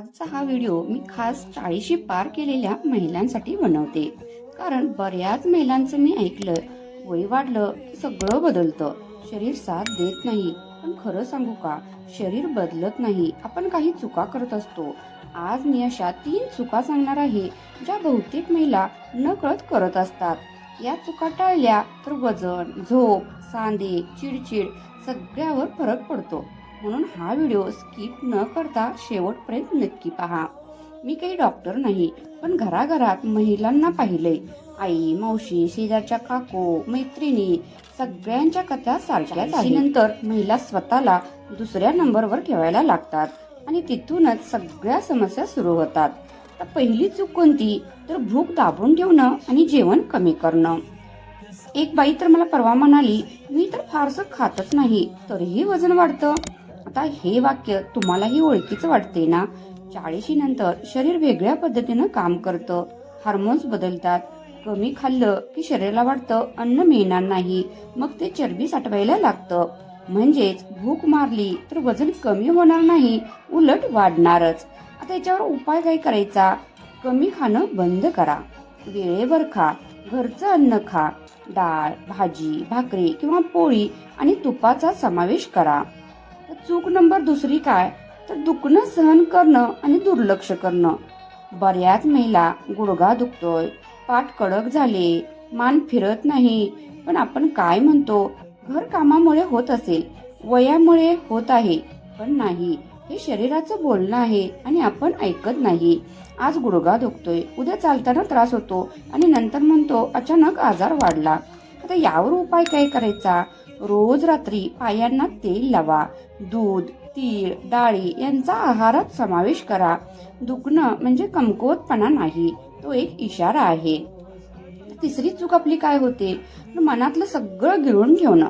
आजचा हा व्हिडिओ मी खास चाळीशी पार केलेल्या महिलांसाठी बनवते. कारण बऱ्याच महिलांचं मी ऐकलं वय वाढलं की सगळं बदलतं. शरीर साथ देत नाही. पण खरं सांगू का? शरीर बदलत नाही. आपण काही चुका करत असतो. आज मी अशा तीन चुका सांगणार आहे ज्या बहुतेक महिला नकळत करत असतात. या चुका टाळल्या तर वजन झोप सांधे चिडचिड सगळ्यावर फरक पडतो. म्हणून हा व्हिडिओ स्किप न करता शेवटपर्यंत नक्की पहा. मी काही डॉक्टर नाही पण घराघरात महिलांना पाहिलंय आई मावशी शेजारच्या काकू मैत्रिणी सगळ्यांच्या कथा सारख्याच नंतर महिला स्वतःला दुसऱ्या नंबरवर ठेवायला लागतात आणि तिथूनच सगळ्या समस्या सुरू होतात. तर पहिली चूक कोणती? तर भूक दाबून ठेवणं आणि जेवण कमी करणं. एक बाई तर मला परवा म्हणाली मी तर फारसं खातच नाही तरीही वजन वाढतं. आता हे वाक्य तुम्हालाही ओळखीचं वाटते ना? चाळीशी नंतर शरीर वेगळ्या पद्धतीनं काम करतं. हार्मोन्स बदलतात. कमी खाल्लं की शरीराला वाटतं अन्न मिळणार नाही. मग ते चरबी साठवायला लागतं. म्हणजेच भूक मारली तर वजन कमी होणार नाही उलट वाढणारच. आता याच्यावर उपाय काय करायचा? कमी खाणं बंद करा. वेळेवर खा. घरचं अन्न खा. डाळ भाजी भाकरी किंवा पोळी आणि तुपाचा समावेश करा. तर चूक नंबर दुसरी काय? तर दुखणं सहन करणं आणि दुर्लक्ष करणं. बऱ्याच महिला गुडघा दुखतोय पाठ कडक झाले मान फिरत नाही. पण आपण काय म्हणतो? घर कामामुळे होत असेल वयामुळे होत आहे. पण नाही हे शरीराचं बोलणं आहे आणि आपण ऐकत नाही. आज गुडघा दुखतोय उद्या चालताना त्रास होतो आणि नंतर म्हणतो अचानक आजार वाढला. आता यावर उपाय काय करायचा? रोज रात्री पायांना तेल लावा. दूध तीळ डाळी यांचा आहारात समावेश करा. दुखणं म्हणजे कमकुवतपणा नाही तो एक इशारा आहे. तिसरी चूक आपली काय होते? मनातलं सगळं गिळून ठेवणं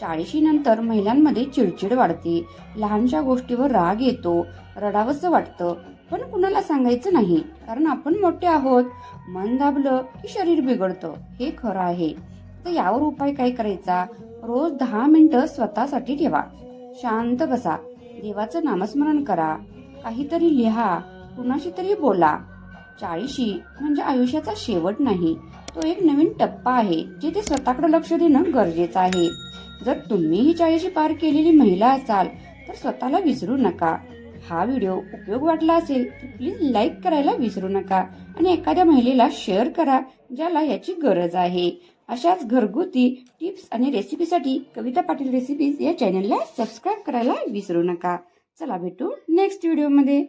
चाळीशी नंतर महिलांमध्ये चिडचिड वाढते. लहानशा गोष्टीवर राग येतो. रडावंसं वाटतं. पण कुणाला सांगायचं नाही? कारण आपण मोठे आहोत. मन दाबलं की शरीर बिघडतं. हे खरं आहे. तर यावर उपाय काय करायचा? रोज दहा मिनिटं स्वतःसाठी ठेवा. शांत बसा. देवाचं नामस्मरण करा. काहीतरी लिहा. कुणाशी तरी बोला. चाळीशी म्हणजे आयुष्याचा शेवट नाही. तो एक नवीन टप्पा आहे जिथे स्वतःकडे लक्ष देणं गरजेचं आहे. जर तुम्ही ही चाळीशी पार केलेली महिला असाल तर स्वतःला विसरू नका. हा व्हिडिओ उपयोग वाटला असेल तर प्लीज लाईक करायला विसरू नका आणि एखाद्या महिलेला शेअर करा ज्याला याची गरज आहे. अशाच घरगुती टिप्स आणि रेसिपीसाठी कविता पाटील रेसिपीज या चॅनलला सबस्क्राईब करायला विसरू नका. चला भेटू नेक्स्ट व्हिडिओमध्ये